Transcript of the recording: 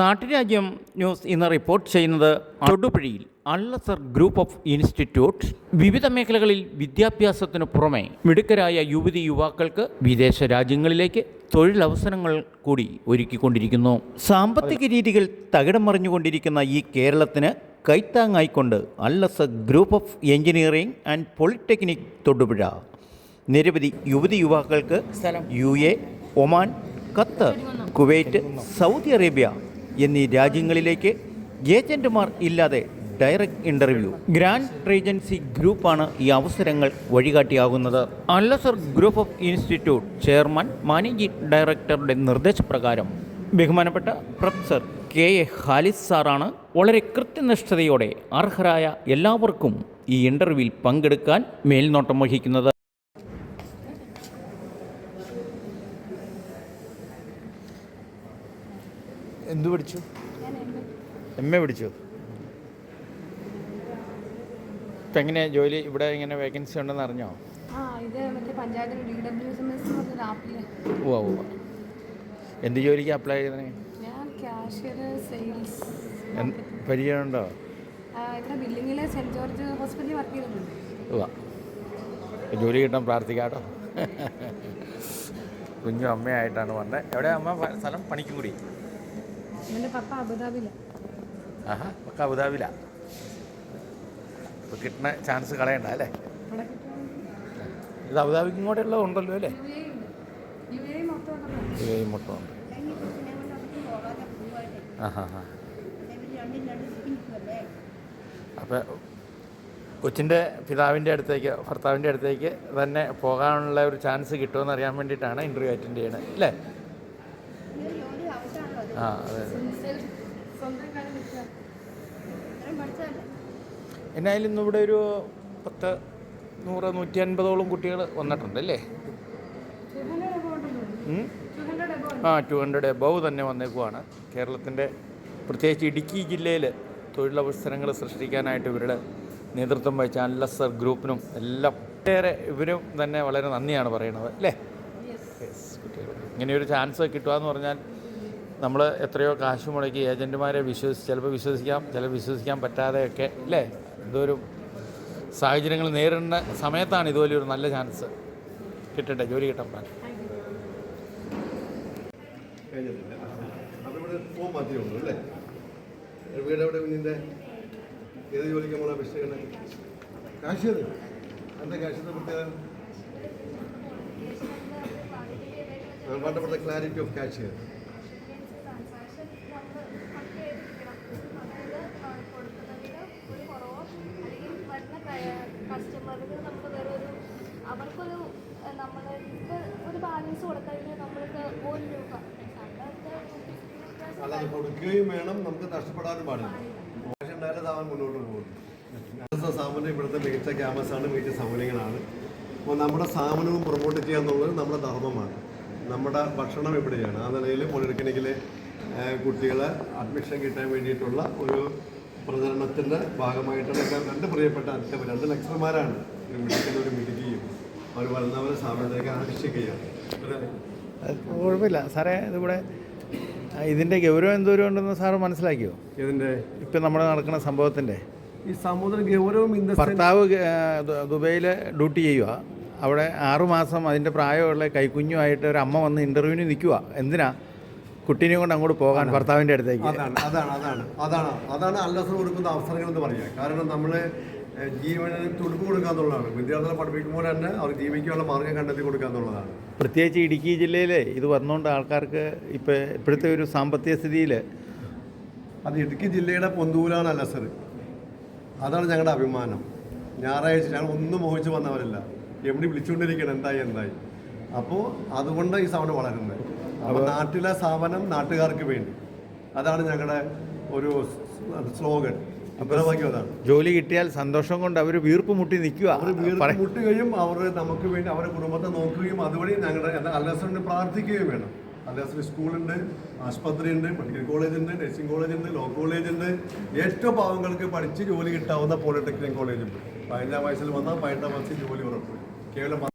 നാട്ടുരാജ്യം news ഇന്ന് report ചെയ്യുന്നത് തൊടുപുഴയിൽ അള്ളസർ ഗ്രൂപ്പ് ഓഫ് ഇൻസ്റ്റിറ്റ്യൂട്ട് വിവിധ മേഖലകളിൽ വിദ്യാഭ്യാസത്തിനു പുറമെ മിടുക്കരായ യുവതി യുവാക്കൾക്ക് വിദേശ രാജ്യങ്ങളിലേക്ക് തൊഴിലവസരങ്ങൾ കൂടി ഒരുക്കിക്കൊണ്ടിരിക്കുന്നു. സാമ്പത്തിക രീതികൾ തകിടം മറിഞ്ഞുകൊണ്ടിരിക്കുന്ന ഈ കേരളത്തിന് കൈത്താങ്ങായിക്കൊണ്ട് Al Azhar group of engineering and polytechnic Thodupuzha. നിരവധി യുവതി യുവാക്കൾക്ക് U A Oman Qatar Kuwait Saudi Arabia എന്നീ രാജ്യങ്ങളിലേക്ക് ഏജന്റുമാർ ഇല്ലാതെ ഡയറക്റ്റ് ഇന്റർവ്യൂ ഗ്രാൻഡ് ഏജൻസി ഗ്രൂപ്പാണ് ഈ അവസരങ്ങൾ വഴികാട്ടിയാകുന്നത്. Al Azhar group of institute chairman managing ഡയറക്ടറുടെ നിർദ്ദേശപ്രകാരം. ബഹുമാനപ്പെട്ട പ്രൊഫസർ കെ എ ഹാലിസ് സാറാണ് വളരെ കൃത്യനിഷ്ഠതയോടെ അർഹരായ എല്ലാവർക്കും ഈ ഇന്റർവ്യൂവിൽ പങ്കെടുക്കാൻ മേൽനോട്ടം വഹിക്കുന്നത്. എന്തു പഠിച്ചു? എം എ പഠിച്ചു. ഇപ്പം എങ്ങനെയാ ജോലി? ഇവിടെ ഇങ്ങനെ വേക്കൻസി ഉണ്ടെന്ന് അറിഞ്ഞോ? എന്ത് ജോലിക്ക് അപ്ലൈ ചെയ്തേ ഞാൻ ക്യാഷ്യർ സെയിൽസ് പരിചയമുണ്ടോ? ഇവിടെ ബില്ലിങ്ങിൽ സെന്റ് ജോർജ് ഹോസ്പിറ്റലിൽ വർക്ക് ചെയ്തിട്ടുണ്ട് ഉവ്വ. ജോലി കിട്ടാൻ പ്രാർത്ഥിക്കാട്ടോ കുഞ്ഞു അമ്മയായിട്ടാണ് വന്നത് എവിടെ അമ്മ? സ്ഥലം പണിക്കും പണിക്കുംകുടി. എന്റെ പപ്പ അബുദാബിയിലാണ് ആഹാ ഒക്കെ അബുദാബിലാ ഇപ്പോൾ കിട്ടുന്ന ചാൻസ് കളയണ്ട അല്ലേ? ഇത് അബുദാബിക്ക് ഇങ്ങോട്ടുള്ളത് ഉണ്ടല്ലോ അല്ലേ? യു എ ഉണ്ട്. മൊത്തം ഉണ്ടല്ലോ. യു എ മൊത്തമുണ്ട് ആ ഹാ ഹാ അപ്പോൾ കൊച്ചിന്റെ പിതാവിന്റെ അടുത്തേക്ക് ഭർത്താവിന്റെ അടുത്തേക്ക് തന്നെ പോകാനുള്ള ഒരു ചാൻസ് കിട്ടുമെന്ന് അറിയാൻ വേണ്ടിയിട്ടാണ് ഇന്റർവ്യൂ അറ്റൻഡ് ചെയ്യണത് അല്ലേ? ആ അതെ എന്നായാലും ഇന്ന് ഇവിടെ ഒരു പത്ത് നൂറ് നൂറ്റി അൻപതോളം കുട്ടികൾ വന്നിട്ടുണ്ട് അല്ലേ? ആ ടു ഹൺഡ്രഡ് എബവ് തന്നെ വന്നേക്കുവാണ്. കേരളത്തിന്റെ പ്രത്യേകിച്ച് ഇടുക്കി ജില്ലയിൽ തൊഴിലവസരങ്ങൾ സൃഷ്ടിക്കാനായിട്ട് ഇവരുടെ നേതൃത്വം വഹിച്ച അല്ലസർ ഗ്രൂപ്പിനും എല്ലാം ഒട്ടേറെ ഇവരും തന്നെ വളരെ നന്ദിയാണ് പറയുന്നത് അല്ലേ? കുട്ടികൾ. ഇങ്ങനെയൊരു ചാൻസ് കിട്ടുക എന്ന് പറഞ്ഞാൽ നമ്മൾ എത്രയോ കാശ് മുടക്കി ഏജന്റുമാരെ വിശ്വസിച്ച് ചിലപ്പോൾ വിശ്വസിക്കാം ചില വിശ്വസിക്കാൻ പറ്റാതെയൊക്കെ അല്ലേ? ഇതൊരു സാഹചര്യങ്ങൾ നേരിടുന്ന സമയത്താണ് ഇതുപോലെ ഒരു നല്ല ചാൻസ് കിട്ടട്ടെ ജോലി കിട്ടാൻ വീട് ക്ലാരിറ്റി ഓഫ് കാശ്യർ കസ്റ്റമർക്ക് നമ്മൾ വേറെ ഒരു അവർക്കൊരു നമ്മൾ ഒരു ബാലൻസ് കൊടുക്കണമെങ്കിൽ നമ്മൾക്ക് ഒരു രൂപ. അല്ലാതെ കൊടുക്കുകയും വേണം നമുക്ക് നഷ്ടപ്പെടാനും പാടില്ല. ഉണ്ടായാലും അവൻ മുന്നോട്ട് പോകും. ഞങ്ങളുടെ സ്ഥാപനം ഇവിടുത്തെ മികച്ച ക്യാമ്പസാണ് മികച്ച സൗകര്യങ്ങളാണ് അപ്പോൾ നമ്മുടെ സ്ഥാപനവും പ്രൊമോട്ട് ചെയ്യുക എന്നുള്ളത് നമ്മുടെ ധർമ്മമാണ്. നമ്മുടെ ഭക്ഷണം ഇവിടെയാണ്. ആ നിലയിൽ പോളിടെക്നിക്കിലെ കുട്ടികളെ അഡ്മിഷൻ കിട്ടാൻ വേണ്ടിയിട്ടുള്ള ഒരു പ്രചരണത്തിന്റെ ഭാഗമായിട്ടുള്ള രണ്ട് പ്രിയപ്പെട്ട അധ്യാപകർ രണ്ട് ലെക്ചർമാരാണ് ഒരു മിടുക്കനൊരു മിടുക്കുകയും അവർ വരുന്നവരെ സ്ഥാപനത്തിലേക്ക് ആകർഷിക്കുകയാണ് കുഴപ്പമില്ല. സാറേ ഇതിവിടെ ഇതിന്റെ ഗൗരവം എന്തോരം ഉണ്ടെന്ന് സാറ് മനസ്സിലാക്കിയോ? ഇതിന്റെ ഇപ്പം നമ്മുടെ നടക്കുന്ന സംഭവത്തിന്റെ ഈ സമുദ്ര ഗൗരവം ഭർത്താവ് ദുബൈയിൽ ഡ്യൂട്ടി ചെയ്യുക അവിടെ ആറുമാസം അതിന്റെ പ്രായമുള്ള കൈക്കുഞ്ഞുമായിട്ട് ഒരു അമ്മ വന്ന് ഇന്റർവ്യൂവിന് നിൽക്കുക എന്തിനാ? കുട്ടീനെയും കൊണ്ട് അങ്ങോട്ട് പോകാൻ ഭർത്താവിന്റെ അടുത്തേക്ക്. അതാണ് അതാണ് അതാണ് അതാണ്. അതാണ് അല്ലസർ കൊടുക്കുന്ന അവസരങ്ങൾ എന്ന് പറയുക. കാരണം നമ്മൾ ജീവന തുടുപ്പ് കൊടുക്കുക എന്നുള്ളതാണ്. വിദ്യാർത്ഥികളെ പഠിപ്പിക്കുമ്പോൾ തന്നെ അവർ ജീവിക്കാനുള്ള മാർഗം കണ്ടെത്തി കൊടുക്കുക എന്നുള്ളതാണ്. പ്രത്യേകിച്ച് ഇടുക്കി ജില്ലയിൽ ഇത് വന്നുകൊണ്ട് ആൾക്കാർക്ക് ഇപ്പോൾ ഇപ്പോഴത്തെ ഒരു സാമ്പത്തിക സ്ഥിതിയിൽ അത് ഇടുക്കി ജില്ലയുടെ പൊന്തൂലാണ് അല്ലസർ. അതാണ് ഞങ്ങളുടെ അഭിമാനം. ഞായറാഴ്ച ഞങ്ങൾ ഒന്നും മോഹിച്ച് വന്നവരല്ല. എവിടെ വിളിച്ചുകൊണ്ടിരിക്കണം എന്തായി എന്തായി. അപ്പോൾ അതുകൊണ്ട് ഈ സൗണ്ട് വളരുന്നത്. അപ്പോൾ നാട്ടിലെ സ്ഥാപനം നാട്ടുകാർക്ക് വേണ്ടി. അതാണ് ഞങ്ങളുടെ ഒരു സ്ലോഗൻ. അതാണ് ജോലി കിട്ടിയാൽ സന്തോഷം കൊണ്ട് അവർ വീർപ്പ് മുട്ടി നിൽക്കുക. അവർ വീർപ്പ് മുട്ടുകയും അവർ നമുക്ക് വേണ്ടി അവരുടെ കുടുംബത്തെ നോക്കുകയും അതുവഴി ഞങ്ങളുടെ അല്ലാസിന് പ്രാർത്ഥിക്കുകയും വേണം. അല്ലാസിന് സ്കൂളുണ്ട് ആശുപത്രിയുണ്ട് മെഡിക്കൽ കോളേജുണ്ട് നഴ്സിംഗ് കോളേജുണ്ട് ലോ കോളേജുണ്ട്. ഏറ്റവും പാവങ്ങൾക്ക് പഠിച്ച് ജോലി കിട്ടാവുന്ന പോളിടെക്നിക് കോളേജുണ്ട്. പതിനഞ്ചാം വയസ്സിൽ വന്നാൽ പതിനെട്ടാം വയസ്സിൽ ജോലി ഉറപ്പ്. കേവലം